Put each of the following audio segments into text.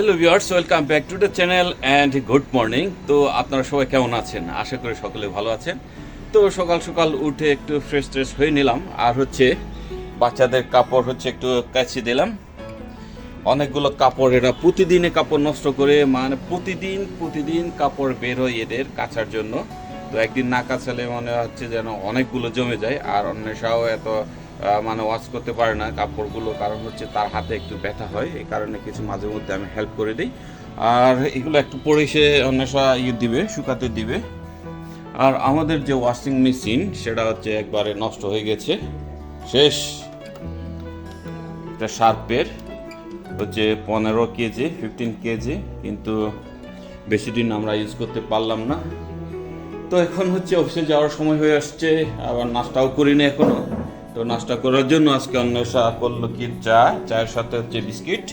Hello viewers welcome back to the channel and good morning তো আপনারা সবাই কেমন আছেন? আশা করি সকলে ভালো আছেন। তো সকাল সকাল উঠে একটু ফ্রেশ ট্রেশ হয়ে নিলাম। আর হচ্ছে বাচ্চাদের কাপড় হচ্ছে একটু কাছে দিলাম। অনেকগুলো কাপড় এরা প্রতিদিনে কাপড় নষ্ট করে মানে প্রতিদিন প্রতিদিন কাপড় বের হয় এদের কাচার জন্য। তো একদিন না কাচালে মনে হচ্ছে যেন অনেকগুলো জমে যায়। আর অন্বেষাও এত মানে ওয়াশ করতে পারে না কাপড়গুলো কারণ হচ্ছে তার হাতে একটু ব্যথা হয়, এই কারণে কিছু মাঝে মধ্যে আমি হেল্প করে দিই। আর এগুলো একটু পরে সে অন্বেষা ইয়ে দিবে, শুকাতে দিবে। আর আমাদের যে ওয়াশিং মেশিন সেটা হচ্ছে একবারে নষ্ট হয়ে গেছে। শেষ। এটা শার্পের হচ্ছে পনেরো কেজি ফিফটিন কেজি, কিন্তু বেশি দিন আমরা ইউজ করতে পারলাম না। তো এখন হচ্ছে অফিসে যাওয়ার সময় হয়ে আসছে, আবার নাস্তাও করিনি এখনও। তো নাস্তা করার জন্য আজকে অন্য অন্বেষা করল কি চা? চায়ের সাথে হচ্ছে বিস্কিট।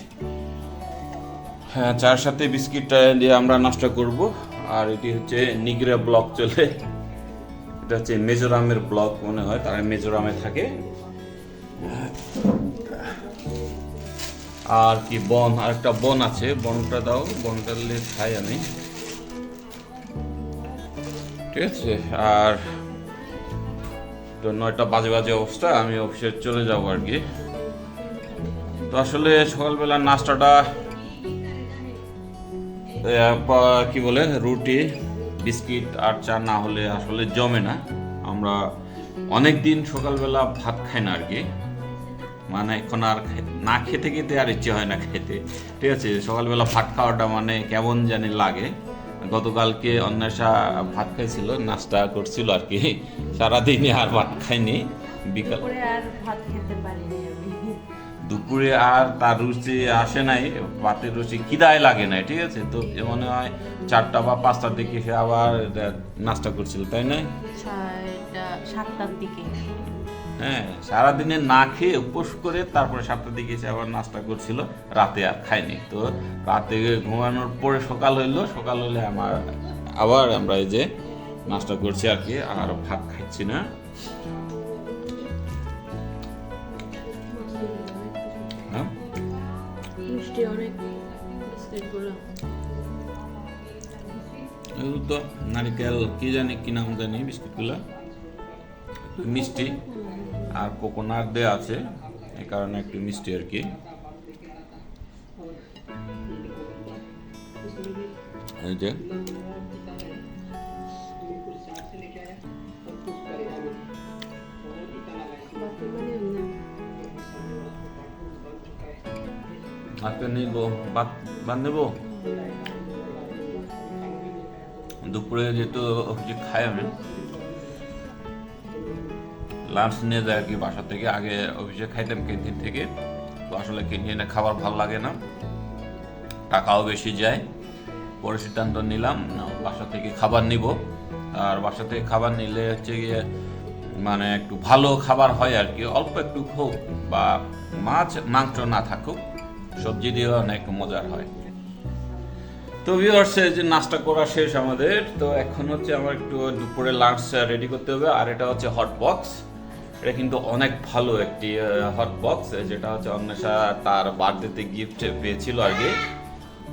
হ্যাঁ চায়ের সাথে বিস্কিটটা দিয়ে আমরা নাস্তা করব। আর এটি হচ্ছে নিগরা ব্লক চলে। এটা হচ্ছে মিজোরামের ব্লক মনে হয়, তারা মিজোরামে থাকে। আর কি বন? আর একটা বন আছে, বনটা দাও, বনটা খাই আমি। ঠিক আছে, আর তো নয়টা বাজে বাজে অবস্থা, আমি অফিসে চলে যাব আর কি। তো আসলে সকালবেলা নাস্তাটা কি বলে, রুটি, বিস্কিট আর চা না হলে আসলে জমে না। আমরা অনেক দিন সকালবেলা ভাত খাই না আর কি। মানে এখন আর না খেতে খেতে আর ইচ্ছে হয় না খেতে। ঠিক আছে, সকালবেলা ভাত খাওয়াটা মানে কেমন জানি লাগে। গতকালকে অন্বেষা ভাত খাইছিল নাস্তা করছিল আর কি। সারাদিনে আর ভাত খাইনি। বিকাল দুপুরে আর তার রুচি আসে নাই ভাতের রুচি খিদায় লাগে নাই ঠিক আছে? তো মনে হয় চারটা বা পাঁচটার দিকে সে আবার নাস্তা করছিল তাই না? সাতটার দিকে। হ্যাঁ সারাদিনে না খেয়ে উপোস করে তারপরে সাতটার দিকে এসে আবার নাস্তা করছিল। রাতে আর খায়নি। তো রাতে ঘুমানোর পরে সকাল হইল সকাল হইলে আমার আবার আমরা এই যে নাস্তা করছি আর কি আর ভাত খাচ্ছি না। হ্যাঁ? এগুলো তো নারিকেল কি জানি কি নাম জানি বিস্কুটগুলো। মিষ্টি। আর কোকোনাট দেওয়া আছে এই কারণে একটু মিষ্টি আর কি। যে। দুপুরে যেহেতু খাই আমি। লাঞ্চ নিয়ে যায় আর কি বাসা থেকে। আগে অফিসে খাইতাম ক্যান্টিন থেকে। তো আসলে ক্যান্টিনে খাবার ভালো লাগে না। টাকাও বেশি যায়। পরে সিদ্ধান্ত নিলাম বাসা থেকে খাবার নিব। আর বাসা থেকে খাবার নিলে হচ্ছে গিয়ে মানে একটু ভালো খাবার হয় আর কি। অল্প একটু হোক বা মাছ, মাংস না থাকুক, সবজি দিয়ে অনেক মজার হয়। তো ভিউয়ার্স যে নাস্তা করা শেষ আমাদের। তো এখন হচ্ছে আমার একটু দুপুরে লাঞ্চ রেডি করতে হবে। আর এটা হচ্ছে হট বক্স এটা কিন্তু অনেক ভালো একটি হট বক্স যেটা হচ্ছে অন্বেষা তার বার্থডেতে গিফট পেয়েছিল আর কি।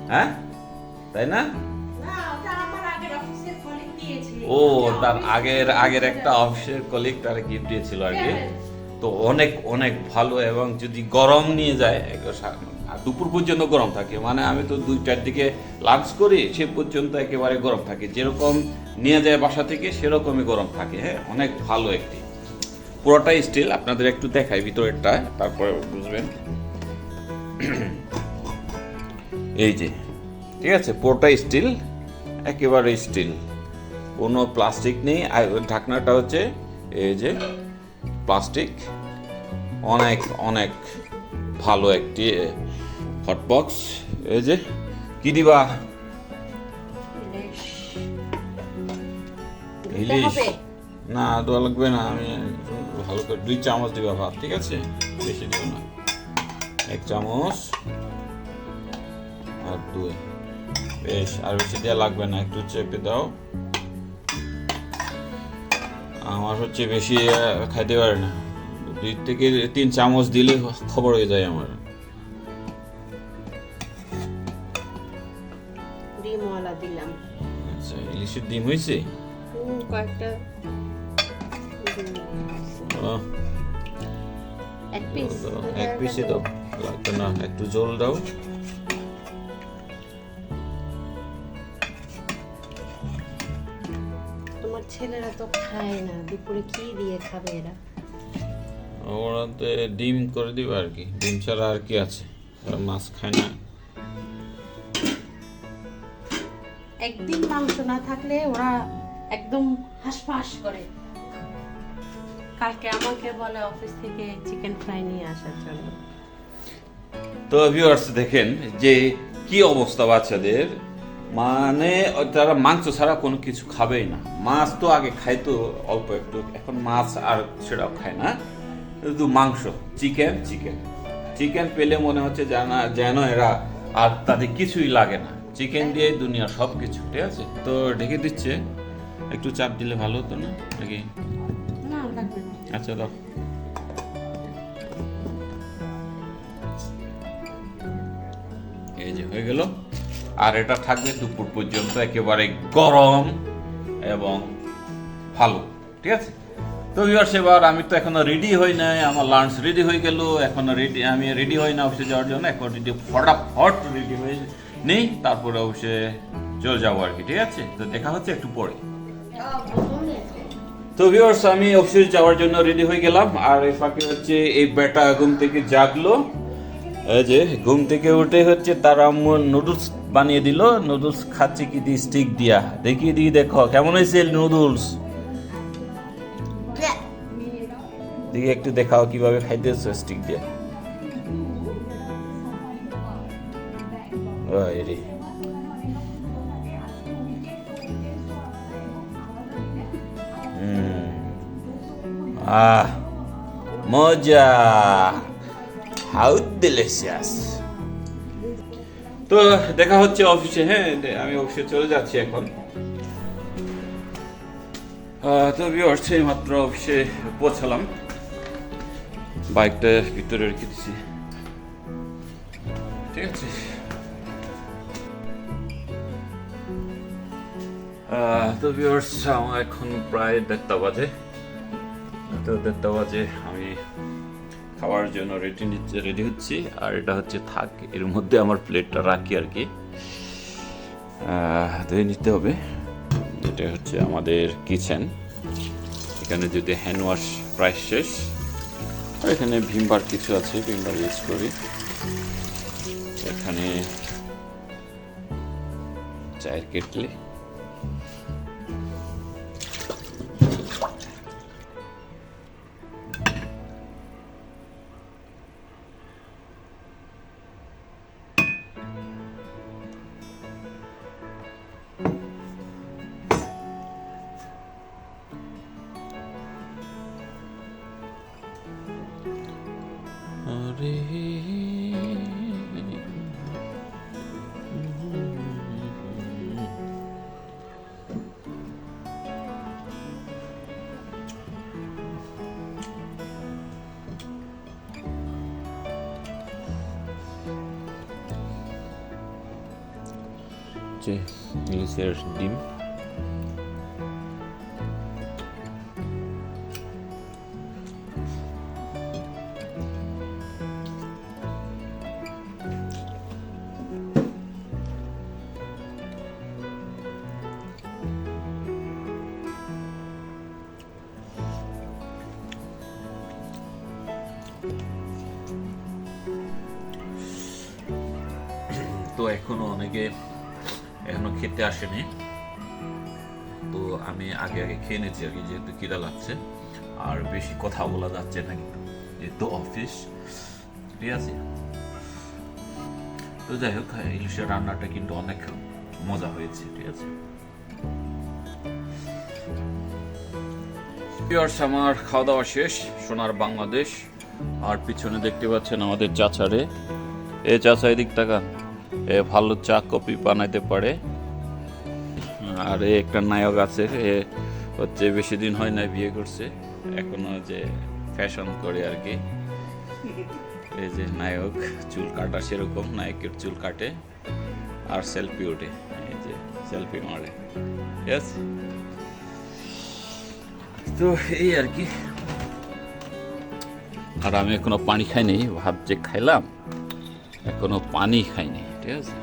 হ্যাঁ? তাই না? ও তার আগের আগের একটা অফিসের কলিগ তার গিফট দিয়েছিল আর কি। তো অনেক অনেক ভালো এবং যদি গরম নিয়ে যায় আর দুপুর পর্যন্ত গরম থাকে মানে আমি তো দুইটার দিকে লাঞ্চ করি সে পর্যন্ত একেবারে গরম থাকে। যেরকম নিয়ে যায় বাসা থেকে সেরকমই গরম থাকে হ্যাঁ? অনেক ভালো একটি। পুরোটাই স্টিল আপনাদের একটু দেখাই ভিতরেরটা তারপরে বুঝবেন। এই যে ঠিক আছে পুরোটা স্টিল একেবারে স্টিল কোনো প্লাস্টিক নেই আর ঢাকনাটা হচ্ছে এই যে প্লাস্টিক অনেক অনেক ভালো একটি হটবক্স এই যে কি দিবা? ইলিশ। না দেওয়া লাগবে না আমি ভালো করে দুই চামচ দিবা ভাত ঠিক আছে? বেশি দিও না। এক চামচ আর দুই। বেশ আর বেশি দেওয়া লাগবে না একটু চেপে দাও। আমার হচ্ছে বেশি খাইতে পারে না। দুই থেকে তিন চামচ দিলে খবর হয়ে যায় আমার। ডিমওয়ালা দিলাম। আচ্ছা ইলিশের ডিম হয়েছে? কয়েকটা। এক পিস এক পিসে দাও। লাগবে না। একটু জল দাও। তোমার ছেলেরা তো খায় না। দুপুরে কি দিয়ে খাবে এরা? ওরা তো ডিম করে দিবে আর কি। ডিম ছাড়া আর কি আছে? ওরা মাছ খায় না। একদিন মাংস না থাকলে ওরা একদম হাসফাস করে। কালকে আমাকে বলে অফিস থেকে চিকেন ফ্রাই নিয়ে আসার জন্য। তো ভিউয়ার্স দেখেন যে কি অবস্থা বাচ্চাদের। মানে তারা মাংস ছাড়া কোনো কিছু খাবেই না। মাছ তো আগে খাইতো অল্প একটু এখন মাছ আর সেটাও খায় না। শুধু মাংস চিকেন চিকেন। চিকেন পেলে মনে হচ্ছে জানা যেন এরা আর তাদের কিছুই লাগে না। চিকেন দিয়ে দুনিয়া সব কিছু ঠিক আছে? তো ঢেকে দিচ্ছে। একটু চাপ দিলে ভালো হতো না? নাকি? না লাগবে আচ্ছা এই যে হয়ে গেল। আর এটা থাকবে দুপুর পর্যন্ত একেবারে গরম এবং ভালো, ঠিক আছে? তো ভিউয়ার্স এবার আমি তো এখনও রেডি হই নাই, আমার লাঞ্চ রেডি হয়ে গেল, এখনও রেডি আমি রেডি হই না অফিসে যাওয়ার জন্য, এখন রেডি ফটাফট রেডি হয়ে নেই, তারপরে অফিসে চলে যাব আর কি, ঠিক আছে? তো দেখা হচ্ছে একটু পরে। তো ভিউয়ার্স আমি অফিসে যাওয়ার জন্য রেডি হয়ে গেলাম। আর এই ফাঁকে হচ্ছে এই বেটা ঘুম থেকে জাগলো। এই যে, ঘুম থেকে উঠে হচ্ছে তার আম্মু নুডলস বানিয়ে দিল। নুডলস খাচ্ছে কি দিয়ে? স্টিক দিয়া। দেখিয়ে দিয়ে দেখো, কেমন হয়েছে নুডলস দিকে একটু দেখাও কীভাবে খাইতেছো স্টিক দিয়ে। রে। আহ, মজা। হাউ ডিলিশিয়াস তো দেখা হচ্ছে অফিসে হ্যাঁ আমি অফিসে চলে যাচ্ছি এখন। তো ভিউয়ার্স এই মাত্র অফিসে পৌঁছালাম। বাইকটা ভিতরে রেখে দিচ্ছি ঠিক আছে। তো ভিউয়ার্স আমার এখন প্রায় দেড়টা বাজে। তো দেড়টা বাজে আমি খাওয়ার জন্য রেডি নিচ্ছে রেডি হচ্ছি, আর এটা হচ্ছে থাক, এর মধ্যে আমার প্লেটটা রাখি আর কি। ধুয়ে নিতে হবে। এটা হচ্ছে আমাদের কিচেন এখানে যদি হ্যান্ড ওয়াশ প্রায় শেষ। আর এখানে ভিমবার কিছু আছে, ভিমবার ইউজ করি। এখানে চায়ের কেটলি। আরে যে ইলিশের ডিম এখনও অনেকে এখনও খেতে আসেনি। তো আমি আগে আগে খেয়ে নিয়েছি আর কি, যেহেতু কিরা লাগছে। আর বেশি কথা বলা যাচ্ছে না কিন্তু, যেহেতু অফিস ঠিক আছে? তো যাই হোক, ইলিশের রান্নাটা কিন্তু অনেক মজা হয়েছে, ঠিক আছে? আমার খাওয়া দাওয়া শেষ, সোনার বাংলাদেশ। আর পিছনে দেখতে পাচ্ছেন আমাদের চাচারে। এ চাচা, এদিক তাকান। ভালো চা কপি বানাইতে পারে। আর একটা নায়ক আছে, এ হচ্ছে বেশি দিন হয় না বিয়ে করছে, এখনও যে ফ্যাশন করে আর কি। এই যে নায়ক, চুল কাটা সেরকম, নায়কের চুল কাটে আর সেলফি ওঠে, এই যে। সেলফি মারে। ইয়েস তো এই আর কি। আর আমি এখনও পানি খাইনি ভাত যে খাইলাম, এখনও পানি খাইনি ঠিক আছে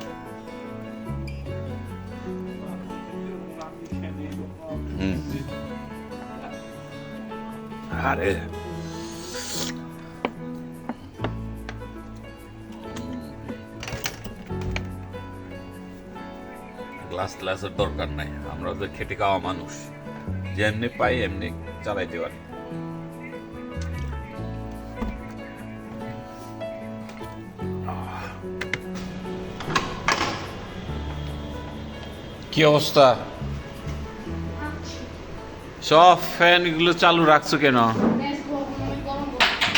হুম। আরে গ্লাস গ্লাসের দরকার নাই? আমরা তো খেটে খাওয়া মানুষ যেমনি পাই, এমনি চালাইতে পারি। কি অবস্থা? সব ফ্যানগুলো চালু রাখছো কেন?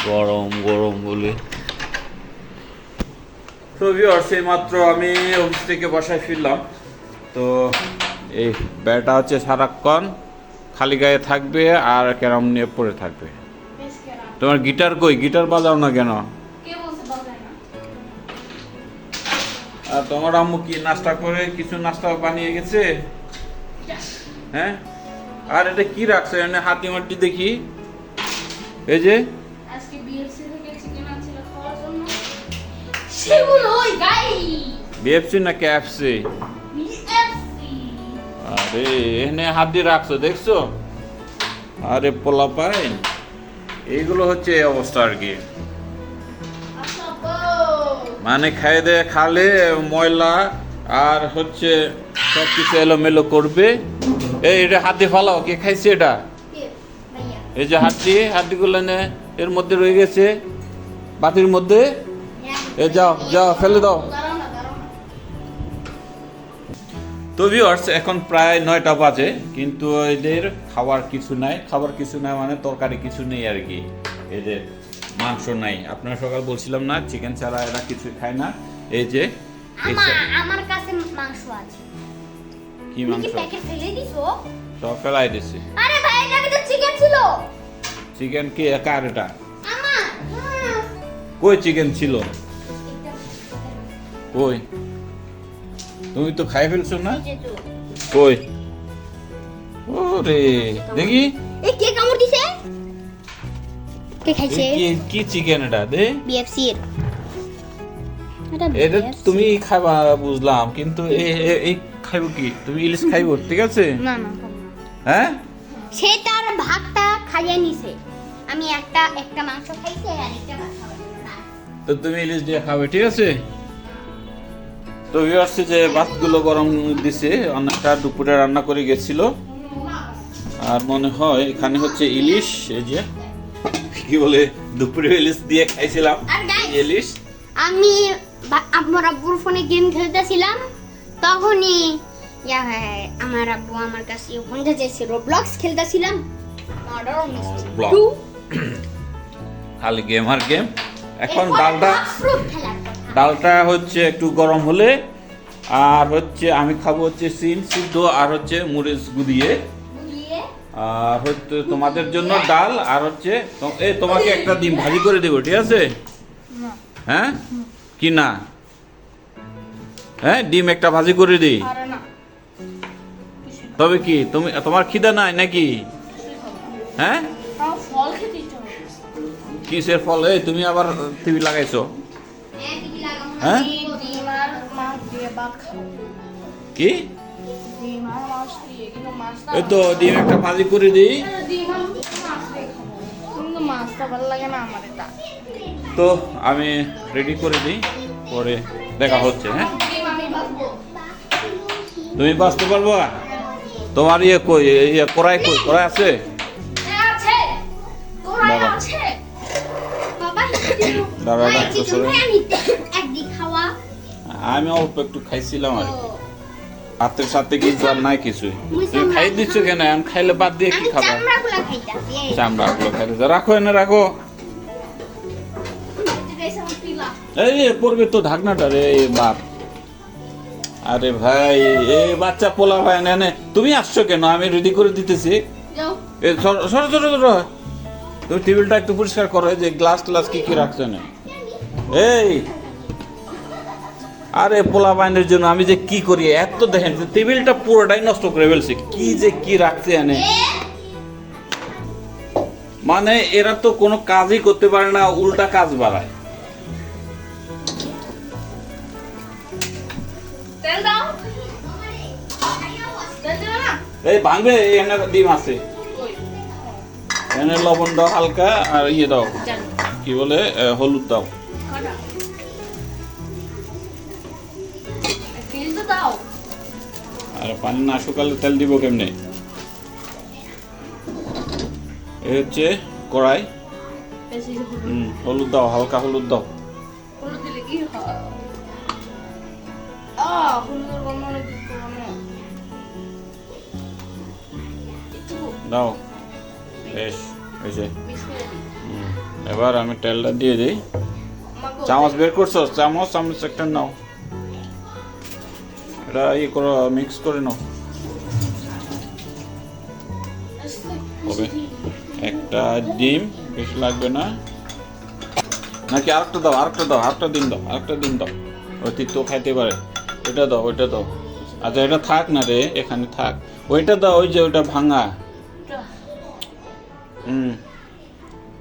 গরম গরম বলে। তো এই মাত্র আমি অফিস থেকে বাসায় ফিরলাম। তো এই ব্যাটা হচ্ছে সারাক্ষণ খালি গায়ে থাকবে আর ক্যারাম নিয়ে পড়ে থাকবে। তোমার গিটার কই? গিটার বাজাও না কেন? আর তোমার আম্মু কি নাস্তা করে? কিছু নাস্তা বানিয়ে গেছে? হ্যাঁ? আর এটা কি রাখছো? এখানে হাতি মাটি দেখি। এই যে। আজকে বিএফসি থেকে চিকেন আনছিল খাওয়ার জন্য। সেগুলো ওই গাই বিএফসি না ক্যাফসি বিএফসি আরে এখানে হাত দিয়ে রাখছো দেখছ? আরে পোলা পাইন এইগুলো হচ্ছে এই অবস্থা আর কি। মানে খাই দিয়ে খালে ময়লা আর হচ্ছে সব কিছু এলোমেলো করবে। এই এটা হাতে ফালাও, কে খাইছে এটা? এই যে হাতি হাতিগুলো নে, এর মধ্যে রয়ে গেছে। বাতির মধ্যে? এ যাও যাও, ফেলে দাও। তো ভিউয়ার্স এখন প্রায় নয়টা বাজে, কিন্তু এদের খাবার কিছু নাই। খাবার কিছু নাই মানে তরকারি কিছু নেই আর কি, এদের। মাংস নাই। আপনারা সকাল বলছিলাম না চিকেন ছাড়া এরা কিছু খায় না। এই যে আমার কাছে মাংস আছে। কি তুমি মাংস? প্যাকেট ফেলে দিছো? সব ফেলাই দিছে। আরে ভাই এটাকে তো চিকেন ছিল। চিকেন কি? কার এটা। কই চিকেন ছিল? কই? তুমি তো খাই ফেলছো না। কই? ওরে দেখি। এই কে কামড় দিছে কে খাইছে? কি কি চিকেন এটা? দে। বিএফসি এর। এটা তুমি খাবা বুঝলাম কিন্তু এই খাইবো কি? তুমি ইলিশ খাইবো ঠিক আছে? না না হ্যাঁ? সে তার ভাগটা খাইয়ে নিছে। আমি একটা একটা মাংস খাইছি আর একটা ভাত তো তুমি ইলিশ দিয়ে খাবে ঠিক আছে? তো ভিউয়ার্স যে ভাতগুলো গরম দিছে অনেকটা দুপুরে রান্না করে গেছিল। আর মনে হয় এখানে হচ্ছে ইলিশ এই যে কি বলে দুপুরে ইলিশ দিয়ে খাইছিলাম। ইলিশ আমি আমার আব্বুর ফোনে গেম খেলতেছিলাম তখনই ইয়া হয়, আমার আব্বু আমার কাছে ওখানটা যেছে রোবলক্স খেলতেছিলাম। ব্লক। খালি গেম আর গেম এখন ডালটা ডালটা হচ্ছে একটু গরম হলে আর হচ্ছে আমি খাব হচ্ছে সিম সিদ্ধ আর হচ্ছে মরিচ গুদিয়ে হচ্ছে তোমাদের জন্য ডাল আর হচ্ছে এই তোমাকে একটা ডিম ভাজি করে দেবো ঠিক আছে? হ্যাঁ? কি না? হ্যাঁ ডিম একটা ভাজি করে দিই। তবে কি তুমি তোমার খিদা নাই নাকি? হ্যাঁ? কিসের ফল? এই তুমি আবার টিভি লাগাইছো। হ্যাঁ হ্যাঁ? কি? এই তো ডিম একটা ভাজি করে দিই। তো আমি রেডি করে দিই পরে দেখা হচ্ছে হ্যাঁ? তুমি বাঁচতে পারব তোমার ইয়ে কই ইয়ে কড়াই কই কড়াই আছে? বাবা। খাওয়া। আমি অল্প একটু খাইছিলাম আর কি। সাথে কিন্তু আর নাই কিছুই। তুমি খাই দিচ্ছ কেন? আমি খাইলে বাদ দিয়ে কি খাবা? চামড়া গুলো খাইতে রাখো এনে রাখো। এই পড়বে তো ঢাকনাটা রে বাপ। আরে ভাই এই বাচ্চা পোলা ভাই না তুমি আসছো কেন? আমি রেডি করে দিতেছি। যাও। এ সর সর সর সর। তুমি টেবিলটা একটু পরিষ্কার করো এই যে গ্লাস গ্লাস কি কি রাখছো না এই। আরে পোলা বাইনের জন্য আমি যে কি করি? এত দেখেন যে টেবিলটা পুরোটাই নষ্ট করে ফেলছে। কি যে কি রাখছে এনে? মানে এরা তো কোনো কাজই করতে পারে না উল্টা কাজ বাড়ায়। এই ভাঙবে এনে ডিম আছে। এনে লবণ দাও হালকা আর ইয়ে দাও। কি বলে হলুদ দাও। আর পানি না শুকালে তেল দিব কেমনে? এই হচ্ছে কড়াই। হলুদ হুম, হলুদ দাও হালকা হলুদ দাও। দাও। বেশ হয়েছে। এবার আমি তেলটা দিয়ে দিই। চামচ বের করছ? চামচ চামচ একটা নাও। এটা ইয়ে করো মিক্স করে নাও। হবে একটা ডিম বেশি লাগবে না। নাকি আরেকটা দাও আরেকটা দাও আরেকটা ডিম দাও আরেকটা ডিম দাও। ওই তিতো খাইতে পারে। ওইটা দাও ওইটা দাও। আচ্ছা এটা থাক না রে এখানে থাক। ওইটা দাও ওই যে ওইটা ভাঙা। হুম।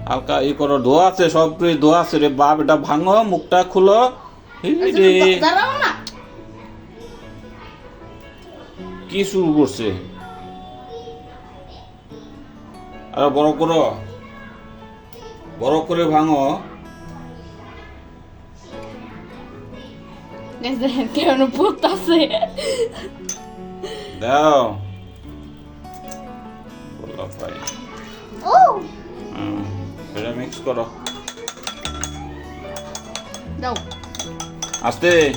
হালকা ই করো ধোয়া আছে সব ধোয়া আছে রে বাপ এটা ভাঙো মুখটা খুলো। রে। কি শুরু করছে? আরে বড় করো। বড় করে ভাঙো। পড়তাছে। দাও। ও। মিক্স করো। দাও। আস্তে।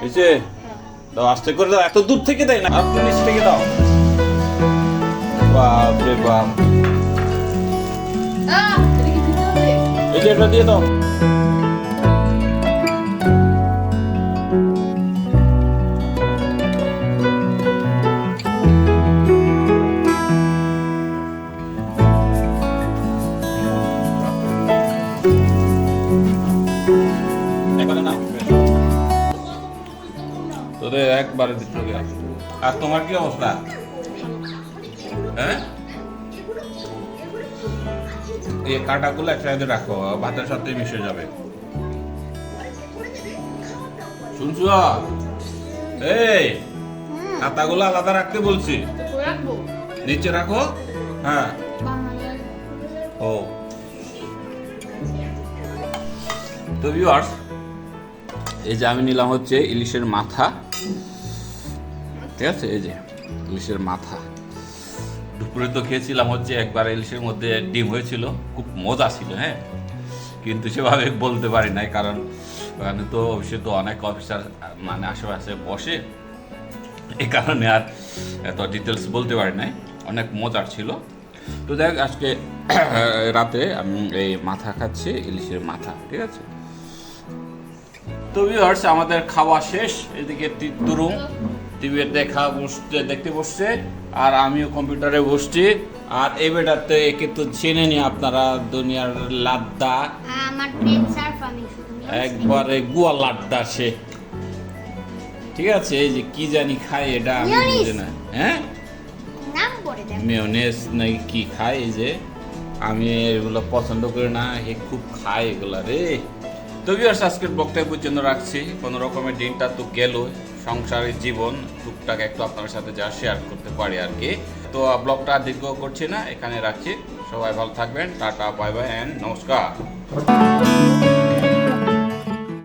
হয়েছে দাও আস্তে করে দাও এত দূর থেকে দেয় না। আর নিচ থেকে দাও। বাপ। রে বাপ এটা দিয়ে দাও। তোদের একবারে দিতে আর। তোমার কি অবস্থা? হ্যাঁ? এই কাঁটাগুলো এক সাইডে রাখো ভাতের সাথে মিশে যাবে। শুনছো? এই কাঁটাগুলো আলাদা রাখতে বলছি। নিচে রাখো হ্যাঁ। ও। তো ভিউয়ার্স এই যে আমি নিলাম হচ্ছে ইলিশের মাথা। ঠিক আছে? এই যে, ইলিশের মাথা। দুপুরে তো খেয়েছিলাম হচ্ছে, একবার ইলিশের মধ্যে ডিম হয়েছিল। খুব মজা ছিল হ্যাঁ? কিন্তু সেভাবে বলতে পারি নাই, কারণ ওখানে তো অবশ্যই তো অনেক অফিসার মানে আশেপাশে বসে। এই কারণে আর এত ডিটেলস বলতে পারি নাই। অনেক মজার ছিল। তো দেখ আজকে রাতে আমি এই মাথা খাচ্ছি, ইলিশের মাথা, ঠিক আছে? তো ভিউয়ার্স আমাদের খাওয়া শেষ। এদিকে তিতুরুম টিভি দেখা বসতে দেখতে বসছে আর আমিও কম্পিউটারে বসছি। আর এই বেটাতে একে তো চেনে নি আপনারা দুনিয়ার লাদ্দা হ্যাঁ, একবারে গুয়া লাড্ডা সে। ঠিক আছে এই যে কি জানি খায় এটা আমি। বুঝি না। হ্যাঁ? মেয়নেস নাকি কি খায় এই যে? আমি এগুলো পছন্দ করি না হে খুব খায় এগুলা রে। তো আর আজকের বক্তব্য পর্যন্ত রাখছি। কোনো রকমের দিনটা তো গেল সংসারের জীবন টুকটাক একটু আপনার সাথে যা শেয়ার করতে পারি আর কি। তো ব্লগটা দীর্ঘ করছি না, এখানে রাখছি। সবাই ভালো থাকবেন, টাটা বাই বাই অ্যান্ড নমস্কার।